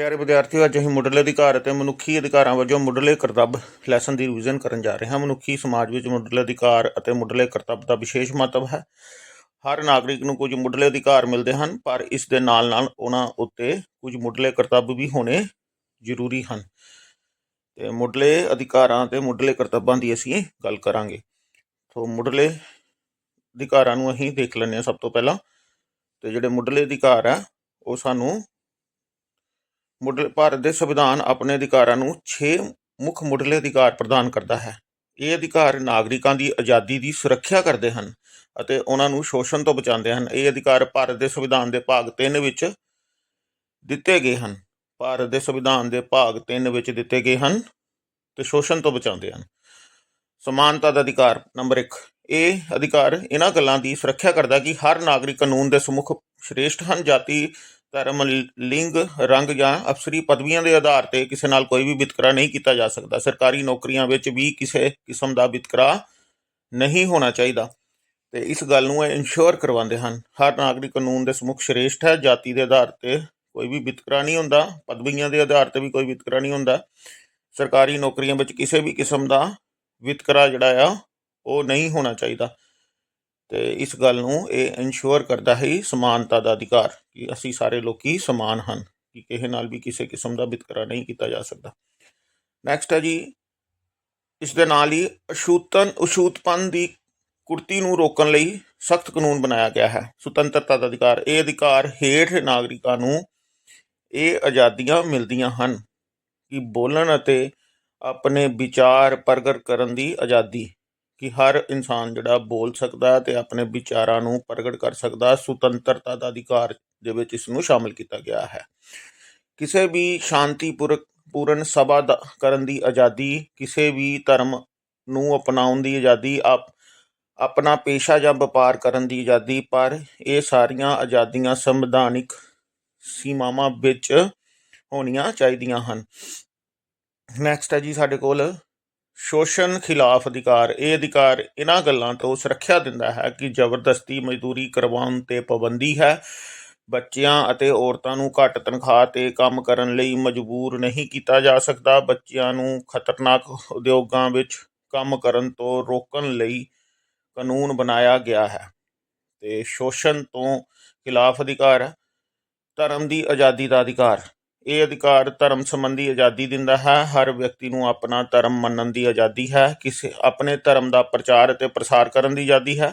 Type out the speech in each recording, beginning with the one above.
ਪਿਆਰੇ ਵਿਦਿਆਰਥੀਓ, ਅੱਜ ਅਸੀਂ ਮੁੱਢਲੇ ਅਧਿਕਾਰ ਅਤੇ ਮਨੁੱਖੀ ਅਧਿਕਾਰਾਂ ਵਜੋਂ ਮੁੱਢਲੇ ਕਰਤੱਵ ਲੈਸਨ ਦੀ ਰਿਵੀਜ਼ਨ ਕਰਨ ਜਾ ਰਹੇ ਹਾਂ। ਮਨੁੱਖੀ ਸਮਾਜ ਵਿੱਚ ਮੁੱਢਲੇ ਅਧਿਕਾਰ ਅਤੇ ਮੁੱਢਲੇ ਕਰਤੱਵ ਦਾ ਵਿਸ਼ੇਸ਼ ਮਹੱਤਵ ਹੈ। ਹਰ ਨਾਗਰਿਕ ਨੂੰ ਕੁਝ ਮੁੱਢਲੇ ਅਧਿਕਾਰ ਮਿਲਦੇ ਹਨ, ਪਰ ਇਸ ਦੇ ਨਾਲ-ਨਾਲ ਉਹਨਾਂ ਉੱਤੇ ਕੁਝ ਮੁੱਢਲੇ ਕਰਤੱਵ ਵੀ ਹੋਣੇ ਜ਼ਰੂਰੀ ਹਨ। ਤੇ ਮੁੱਢਲੇ ਅਧਿਕਾਰਾਂ ਤੇ ਮੁੱਢਲੇ ਕਰਤੱਵਾਂ ਦੀ ਅਸੀਂ ਗੱਲ ਕਰਾਂਗੇ। ਸੋ ਮੁੱਢਲੇ ਅਧਿਕਾਰਾਂ ਨੂੰ ਅਸੀਂ ਦੇਖ ਲੈਂਦੇ ਹਾਂ ਸਭ ਤੋਂ ਪਹਿਲਾਂ। ਤੇ ਜਿਹੜੇ ਮੁੱਢਲੇ ਅਧਿਕਾਰ ਆ, ਉਹ ਸਾਨੂੰ ਮੁੱਢਲੇ ਭਾਰਤ ਦੇ ਸੰਵਿਧਾਨ ਆਪਣੇ ਅਧਿਕਾਰਾਂ ਨੂੰ 6 ਮੁੱਖ ਮੁੱਢਲੇ ਅਧਿਕਾਰ ਪ੍ਰਦਾਨ ਕਰਦਾ ਹੈ। ਇਹ ਅਧਿਕਾਰ ਨਾਗਰਿਕਾਂ ਦੀ ਆਜ਼ਾਦੀ ਦੀ ਸੁਰੱਖਿਆ ਕਰਦੇ ਹਨ ਅਤੇ ਉਹਨਾਂ ਨੂੰ ਸ਼ੋਸ਼ਣ ਤੋਂ ਬਚਾਉਂਦੇ ਹਨ। ਇਹ ਅਧਿਕਾਰ ਭਾਰਤ ਦੇ ਸੰਵਿਧਾਨ ਦੇ ਭਾਗ 3 ਵਿੱਚ ਦਿੱਤੇ ਗਏ ਹਨ। ਭਾਰਤ ਦੇ ਸੰਵਿਧਾਨ ਦੇ ਭਾਗ 3 ਵਿੱਚ ਦਿੱਤੇ ਗਏ ਹਨ ਤੇ ਸ਼ੋਸ਼ਣ ਤੋਂ ਬਚਾਉਂਦੇ ਹਨ। ਸਮਾਨਤਾ ਦਾ ਅਧਿਕਾਰ ਨੰਬਰ 1 ਇਹ ਅਧਿਕਾਰ ਇਹਨਾਂ ਗੱਲਾਂ ਦੀ ਸੁਰੱਖਿਆ ਕਰਦਾ ਕਿ ਹਰ ਨਾਗਰਿਕ ਕਾਨੂੰਨ ਦੇ ਸਮੁੱਖ ਸ੍ਰੇਸ਼ਟ ਹਨ। ਜਾਤੀ ਧਰਮ ਲਿੰਗ, ਰੰਗ ਜਾਂ ਅਫਸਰੀ ਪਦਵੀਆਂ ਦੇ ਆਧਾਰ ਤੇ ਕਿਸੇ ਨਾਲ ਕੋਈ ਵੀ ਵਿਤਕਰਾ ਨਹੀਂ ਕੀਤਾ ਜਾ ਸਕਦਾ। ਸਰਕਾਰੀ ਨੌਕਰੀਆਂ ਵਿੱਚ ਵੀ ਕਿਸੇ ਕਿਸਮ ਦਾ ਵਿਤਕਰਾ ਨਹੀਂ ਹੋਣਾ ਚਾਹੀਦਾ। ਤੇ ਇਸ ਗੱਲ ਨੂੰ ਇਹ ਇਨਸ਼ੋਰ ਕਰਵਾਉਂਦੇ ਹਨ। ਹਰ ਨਾਗਰਿਕ ਕਾਨੂੰਨ ਦੇ ਸਮੁੱਖ ਸ੍ਰੇਸ਼ਟ ਹੈ। ਜਾਤੀ ਦੇ ਆਧਾਰ ਤੇ ਕੋਈ ਵੀ ਵਿਤਕਰਾ ਨਹੀਂ ਹੁੰਦਾ। ਪਦਵੀਆਂ ਦੇ ਆਧਾਰ ਤੇ ਵੀ ਕੋਈ ਵਿਤਕਰਾ ਨਹੀਂ ਹੁੰਦਾ। ਸਰਕਾਰੀ ਨੌਕਰੀਆਂ ਵਿੱਚ ਕਿਸੇ ਵੀ ਕਿਸਮ ਦਾ ਵਿਤਕਰਾ ਜਿਹੜਾ ਆ, ਉਹ ਨਹੀਂ ਹੋਣਾ ਚਾਹੀਦਾ। ਤੇ ਇਸ ਗੱਲ ਨੂੰ ਇਹ ਇਨਸ਼ੋਰ ਕਰਦਾ ਹੈ ਸਮਾਨਤਾ ਦਾ ਅਧਿਕਾਰ ਕਿ ਅਸੀਂ ਸਾਰੇ ਲੋਕੀ ਸਮਾਨ ਹਨ, ਕਿ ਕਿਸੇ ਨਾਲ ਵੀ ਕਿਸੇ ਕਿਸਮ ਦਾ ਵਿਤਕਰਾ ਨਹੀਂ ਕੀਤਾ ਜਾ ਸਕਦਾ। ਨੈਕਸਟ ਹੈ ਜੀ, ਇਸ ਦੇ ਨਾਲ ਹੀ ਅਸ਼ੂਤਨ ਅਛੂਤਪਨ ਦੀ ਕੁਰਤੀ ਨੂੰ ਰੋਕਣ ਲਈ ਸਖਤ ਕਾਨੂੰਨ ਬਣਾਇਆ ਗਿਆ ਹੈ। ਸੁਤੰਤਰਤਾ ਦਾ ਅਧਿਕਾਰ, ਇਹ ਅਧਿਕਾਰ ਹੇਠ ਨਾਗਰਿਕਾਂ ਨੂੰ ਇਹ ਆਜ਼ਾਦੀਆਂ ਮਿਲਦੀਆਂ ਹਨ ਕਿ ਬੋਲਣ ਅਤੇ ਆਪਣੇ ਵਿਚਾਰ ਪ੍ਰਗਟ ਕਰਨ ਦੀ ਆਜ਼ਾਦੀ ਕਿ ਹਰ ਇਨਸਾਨ ਜਿਹੜਾ ਬੋਲ ਸਕਦਾ ਹੈ ਤੇ ਆਪਣੇ ਵਿਚਾਰਾਂ ਨੂੰ ਪ੍ਰਗਟ ਕਰ ਸਕਦਾ ਸੁਤੰਤਰਤਾ ਦਾ ਅਧਿਕਾਰ ਦੇ ਵਿੱਚ ਇਸ ਨੂੰ ਸ਼ਾਮਲ ਕੀਤਾ ਗਿਆ ਹੈ। ਕਿਸੇ ਵੀ ਸ਼ਾਂਤੀਪੂਰਕ ਪੂਰਨ ਸਭਾ ਦਾ ਕਰਨ ਦੀ ਆਜ਼ਾਦੀ, ਕਿਸੇ ਵੀ ਧਰਮ ਨੂੰ ਅਪਣਾਉਣ ਦੀ ਆਜ਼ਾਦੀ, ਆਪ, ਆਪਣਾ ਪੇਸ਼ਾ ਜਾਂ ਵਪਾਰ ਕਰਨ ਦੀ ਆਜ਼ਾਦੀ, ਪਰ ਇਹ ਸਾਰੀਆਂ ਆਜ਼ਾਦੀਆਂ ਸੰਵਿਧਾਨਿਕ ਸੀਮਾਵਾਂ ਵਿੱਚ ਹੋਣੀਆਂ ਚਾਹੀਦੀਆਂ ਹਨ। ਨੈਕਸਟ ਹੈ ਜੀ ਸਾਡੇ ਕੋਲ ਸ਼ੋਸ਼ਣ ਖਿਲਾਫ ਅਧਿਕਾਰ, ਇਹ ਅਧਿਕਾਰ ਇਹਨਾਂ ਗੱਲਾਂ ਤੋਂ ਸੁਰੱਖਿਆ ਦਿੰਦਾ ਹੈ ਕਿ ਜ਼ਬਰਦਸਤੀ ਮਜ਼ਦੂਰੀ ਕਰਵਾਉਣ ਤੇ ਪਾਬੰਦੀ ਹੈ। ਬੱਚਿਆਂ ਅਤੇ ਔਰਤਾਂ ਨੂੰ ਘੱਟ ਤਨਖਾਹ ਤੇ ਕੰਮ ਕਰਨ ਲਈ ਮਜਬੂਰ ਨਹੀਂ ਕੀਤਾ ਜਾ ਸਕਦਾ। ਬੱਚਿਆਂ ਨੂੰ ਖਤਰਨਾਕ ਉਦਯੋਗਾਂ ਵਿੱਚ ਕੰਮ ਕਰਨ ਤੋਂ ਰੋਕਣ ਲਈ ਕਾਨੂੰਨ ਬਣਾਇਆ ਗਿਆ ਹੈ ਤੇ ਸ਼ੋਸ਼ਣ ਤੋਂ ਖਿਲਾਫ ਅਧਿਕਾਰ ਹੈ ਧਰਮ ਦੀ ਆਜ਼ਾਦੀ ਦਾ ਅਧਿਕਾਰ। ਇਹ ਅਧਿਕਾਰ ਧਰਮ ਸੰਬੰਧੀ ਆਜ਼ਾਦੀ ਦਿੰਦਾ ਹੈ। ਹਰ ਵਿਅਕਤੀ ਨੂੰ ਆਪਣਾ ਧਰਮ ਮੰਨਣ ਦੀ ਆਜ਼ਾਦੀ ਹੈ। ਕਿਸੇ, ਆਪਣੇ ਧਰਮ ਦਾ ਪ੍ਰਚਾਰ ਅਤੇ ਪ੍ਰਸਾਰ ਕਰਨ ਦੀ ਆਜ਼ਾਦੀ ਹੈ।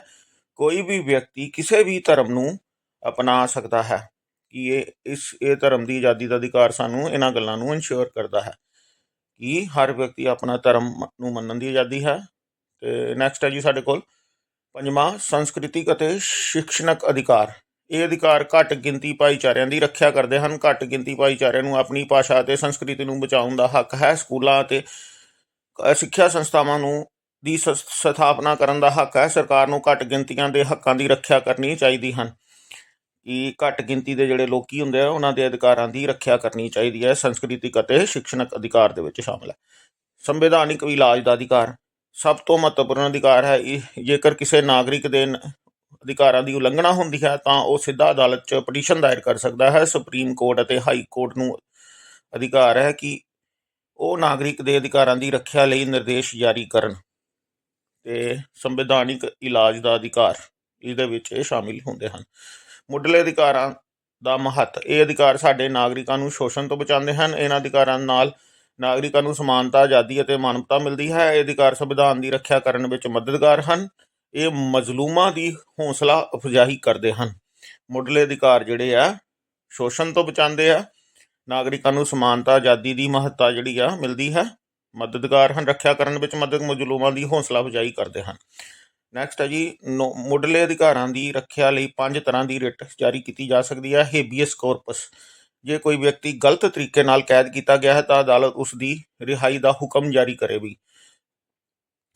ਕੋਈ ਵੀ ਵਿਅਕਤੀ ਕਿਸੇ ਵੀ ਧਰਮ ਨੂੰ ਅਪਣਾ ਸਕਦਾ ਹੈ ਕਿ ਇਹ, ਇਸ, ਇਹ ਧਰਮ ਦੀ ਆਜ਼ਾਦੀ ਦਾ ਅਧਿਕਾਰ ਸਾਨੂੰ ਇਹਨਾਂ ਗੱਲਾਂ ਨੂੰ ਇਨਸ਼ੋਰ ਕਰਦਾ ਹੈ ਕਿ ਹਰ ਵਿਅਕਤੀ ਆਪਣਾ ਧਰਮ ਨੂੰ ਮੰਨਣ ਦੀ ਆਜ਼ਾਦੀ ਹੈ। ਤੇ ਨੈਕਸਟ ਹੈ ਜੀ ਸਾਡੇ ਕੋਲ ਪੰਜਵਾਂ ਸੰਸਕ੍ਰਿਤਿਕ ਅਤੇ ਸ਼ਿਕਸ਼ਣਕ ਅਧਿਕਾਰ। ਇਹ ਅਧਿਕਾਰ ਘੱਟ ਗਿਣਤੀ ਭਾਈਚਾਰਿਆਂ ਦੀ ਰੱਖਿਆ ਕਰਦੇ ਹਨ। ਘੱਟ ਗਿਣਤੀ ਭਾਈਚਾਰਿਆਂ ਨੂੰ ਆਪਣੀ ਭਾਸ਼ਾ ਅਤੇ ਸੰਸਕ੍ਰਿਤੀ ਨੂੰ ਬਚਾਉਣ ਦਾ ਹੱਕ ਹੈ। ਸਕੂਲਾਂ ਅਤੇ ਸਿੱਖਿਆ ਸੰਸਥਾਵਾਂ ਨੂੰ ਦੀ ਸਥਾਪਨਾ ਕਰਨ ਦਾ ਹੱਕ ਹੈ। ਸਰਕਾਰ ਨੂੰ ਘੱਟ ਗਿਣਤੀਆਂ ਦੇ ਹੱਕਾਂ ਦੀ ਰੱਖਿਆ ਕਰਨੀ ਚਾਹੀਦੀ ਹਨ। ਕਿ ਘੱਟ ਗਿਣਤੀ ਦੇ ਜਿਹੜੇ ਲੋਕੀ ਹੁੰਦੇ ਆ, ਉਹਨਾਂ ਦੇ ਅਧਿਕਾਰਾਂ ਦੀ ਰੱਖਿਆ ਕਰਨੀ ਚਾਹੀਦੀ ਹੈ। ਸੰਸਕ੍ਰਿਤਿਕ ਅਤੇ ਸ਼ਿਕਸ਼ਣਕ ਅਧਿਕਾਰ ਦੇ ਵਿੱਚ ਸ਼ਾਮਲ ਹੈ। ਸੰਵਿਧਾਨਿਕ ਇਲਾਜ ਦਾ ਅਧਿਕਾਰ ਸਭ ਤੋਂ ਮਹੱਤਵਪੂਰਨ ਅਧਿਕਾਰ ਹੈ। ਇਹ, ਜੇਕਰ ਕਿਸੇ ਨਾਗਰਿਕ ਦੇ ਅਧਿਕਾਰਾਂ ਦੀ ਉਲੰਘਣਾ ਹੁੰਦੀ ਹੈ, ਤਾਂ ਉਹ ਸਿੱਧਾ ਅਦਾਲਤ 'ਚ ਪਟੀਸ਼ਨ ਦਾਇਰ ਕਰ ਸਕਦਾ ਹੈ। ਸੁਪਰੀਮ ਕੋਰਟ ਅਤੇ ਹਾਈ ਕੋਰਟ ਨੂੰ ਅਧਿਕਾਰ ਹੈ ਕਿ ਉਹ ਨਾਗਰਿਕ ਦੇ ਅਧਿਕਾਰਾਂ ਦੀ ਰੱਖਿਆ ਲਈ ਨਿਰਦੇਸ਼ ਜਾਰੀ ਕਰਨ ਤੇ ਸੰਵਿਧਾਨਿਕ ਇਲਾਜ ਦਾ ਅਧਿਕਾਰ ਇਹਦੇ ਵਿੱਚ ਇਹ ਸ਼ਾਮਿਲ ਹੁੰਦੇ ਹਨ। ਮੁੱਢਲੇ ਅਧਿਕਾਰਾਂ ਦਾ ਮਹੱਤ, ਇਹ ਅਧਿਕਾਰ ਸਾਡੇ ਨਾਗਰਿਕਾਂ ਨੂੰ ਸ਼ੋਸ਼ਣ ਤੋਂ ਬਚਾਉਂਦੇ ਹਨ। ਇਹਨਾਂ ਅਧਿਕਾਰਾਂ ਨਾਲ ਨਾਗਰਿਕਾਂ ਨੂੰ ਸਮਾਨਤਾ, ਆਜ਼ਾਦੀ ਅਤੇ ਮਾਨਵਤਾ ਮਿਲਦੀ ਹੈ। ਇਹ ਅਧਿਕਾਰ ਸੰਵਿਧਾਨ ਦੀ ਰੱਖਿਆ ਕਰਨ ਵਿੱਚ ਮਦਦਗਾਰ ਹਨ। ਇਹ ਮਜ਼ਲੂਮਾਂ ਦੀ ਹੌਸਲਾ ਅਫਜ਼ਾਈ ਕਰਦੇ ਹਨ। ਮੁੱਢਲੇ ਅਧਿਕਾਰ ਜਿਹੜੇ ਆ, ਸ਼ੋਸ਼ਣ ਤੋਂ ਬਚਾਉਂਦੇ ਆ। ਨਾਗਰਿਕਾਂ ਨੂੰ ਸਮਾਨਤਾ, ਆਜ਼ਾਦੀ ਦੀ ਮਹੱਤਤਾ ਜਿਹੜੀ ਆ, ਮਿਲਦੀ ਹੈ। ਮਦਦਗਾਰ ਹਨ, ਰੱਖਿਆ ਕਰਨ ਵਿੱਚ ਮਦਦ, ਮਜ਼ਲੂਮਾਂ ਦੀ ਹੌਸਲਾ ਅਫਜ਼ਾਈ ਕਰਦੇ ਹਨ। ਨੈਕਸਟ ਹੈ ਜੀ, ਨੌ- ਮੁੱਢਲੇ ਅਧਿਕਾਰਾਂ ਦੀ ਰੱਖਿਆ ਲਈ ਪੰਜ ਤਰ੍ਹਾਂ ਦੀ ਰਿਟ ਜਾਰੀ ਕੀਤੀ ਜਾ ਸਕਦੀ ਹੈ ਹੇਬੀਅਸ ਕੋਰਪਸ। ਜੇ ਕੋਈ ਵਿਅਕਤੀ ਗਲਤ ਤਰੀਕੇ ਨਾਲ ਕੈਦ ਕੀਤਾ ਗਿਆ ਹੈ, ਤਾਂ ਅਦਾਲਤ ਉਸ ਦੀ ਰਿਹਾਈ ਦਾ ਹੁਕਮ ਜਾਰੀ ਕਰੇਗੀ,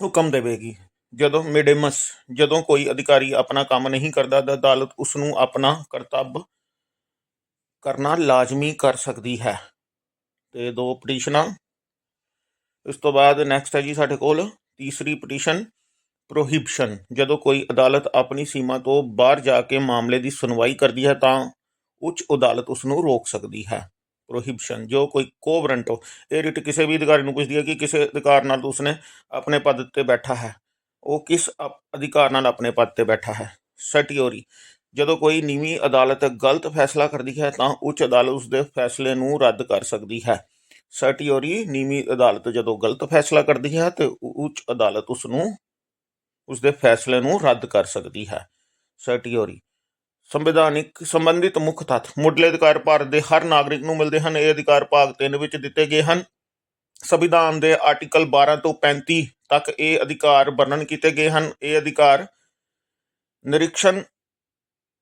ਹੁਕਮ ਦੇਵੇਗੀ। ਜਦੋਂ ਮਿਡੇਮਸ ਜਦੋਂ ਕੋਈ ਅਧਿਕਾਰੀ ਆਪਣਾ ਕੰਮ ਨਹੀਂ ਕਰਦਾ, ਤਾਂ ਅਦਾਲਤ ਉਸ ਨੂੰ ਆਪਣਾ ਕਰਤੱਵ ਕਰਨਾ ਲਾਜ਼ਮੀ ਕਰ ਸਕਦੀ ਹੈ। ਤੇ ਦੋ ਪਟੀਸ਼ਨਾਂ। ਇਸ ਤੋਂ ਬਾਅਦ ਨੈਕਸਟ ਹੈ ਜੀ ਸਾਡੇ ਕੋਲ ਤੀਸਰੀ ਪਟੀਸ਼ਨ ਪ੍ਰੋਹਿਬਿਸ਼ਨ ਜਦੋਂ ਕੋਈ ਅਦਾਲਤ ਆਪਣੀ ਸੀਮਾ ਤੋਂ ਬਾਹਰ ਜਾ ਕੇ ਮਾਮਲੇ ਦੀ ਸੁਣਵਾਈ ਕਰਦੀ ਹੈ, ਤਾਂ ਉੱਚ ਅਦਾਲਤ ਉਸ ਨੂੰ ਰੋਕ ਸਕਦੀ ਹੈ। ਪ੍ਰੋਹਿਬਿਸ਼ਨ ਜੋ ਕੋਈ ਕੋਵਰੰਟ ਹੋ, ਇਹ ਰਿਟ ਕਿਸੇ ਵੀ ਅਧਿਕਾਰੀ ਨੂੰ ਪੁੱਛਦੀ ਹੈ ਕਿ ਕਿਸੇ ਅਧਿਕਾਰ ਨਾਲ ਉਸਨੇ ਆਪਣੇ ਪਦ ਤੇ ਬੈਠਾ ਹੈ। ਉਹ ਕਿਸ ਅਪ- ਅਧਿਕਾਰ ਨਾਲ ਆਪਣੇ ਪਦ ਤੇ ਬੈਠਾ ਹੈ? ਸਟਿਓਰੀ, ਜਦੋਂ ਕੋਈ ਨੀਵੀਂ ਅਦਾਲਤ ਗਲਤ ਫੈਸਲਾ ਕਰਦੀ ਹੈ ਤਾਂ ਉੱਚ ਅਦਾਲਤ ਉਸ ਦੇ ਫੈਸਲੇ ਨੂੰ ਰੱਦ ਕਰ ਸਕਦੀ ਹੈ। ਸਟਿਓਰੀ, ਨੀਵੀਂ ਅਦਾਲਤ ਜਦੋਂ ਗਲਤ ਫੈਸਲਾ ਕਰਦੀ ਹੈ ਤੇ ਉੱਚ ਅਦਾਲਤ ਉਸ ਨੂੰ ਉਸ ਦੇ ਫੈਸਲੇ ਨੂੰ ਰੱਦ ਕਰ ਸਕਦੀ ਹੈ। ਸਟਿਓਰੀ, ਸੰਵਿਧਾਨਿਕ ਸੰਬੰਧਿਤ ਮੁੱਖ ਤੱਥ, ਮੁੱਢਲੇ ਅਧਿਕਾਰ ਭਾਰਤ ਦੇ ਹਰ ਨਾਗਰਿਕ ਨੂੰ ਮਿਲਦੇ ਹਨ। ਇਹ ਅਧਿਕਾਰ ਭਾਗ 3 ਵਿੱਚ ਦਿੱਤੇ ਗਏ ਹਨ। ਸੰਵਿਧਾਨ ਦੇ ਆਰਟੀਕਲ 12 ਤੋਂ 35 ਤੱਕ ਇਹ ਅਧਿਕਾਰ ਵਰਣਨ ਕੀਤੇ ਗਏ ਹਨ। ਇਹ ਅਧਿਕਾਰ ਨਿਰੀਖਣ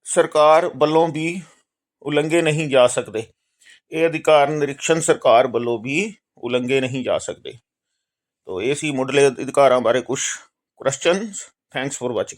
ਸਰਕਾਰ ਵੱਲੋਂ ਵੀ ਉਲੰਘੇ ਨਹੀਂ ਜਾ ਸਕਦੇ। ਇਹ ਅਧਿਕਾਰ ਨਿਰੀਖਣ ਸਰਕਾਰ ਵੱਲੋਂ ਵੀ ਉਲੰਘੇ ਨਹੀਂ ਜਾ ਸਕਦੇ। ਤੋ ਇਹ ਸੀ ਮੁੱਢਲੇ ਅਧਿਕਾਰਾਂ ਬਾਰੇ ਕੁਝ ਕੁਐਸਚਨਸ ਥੈਂਕਸ ਫॉर ਵਾਚਿੰਗ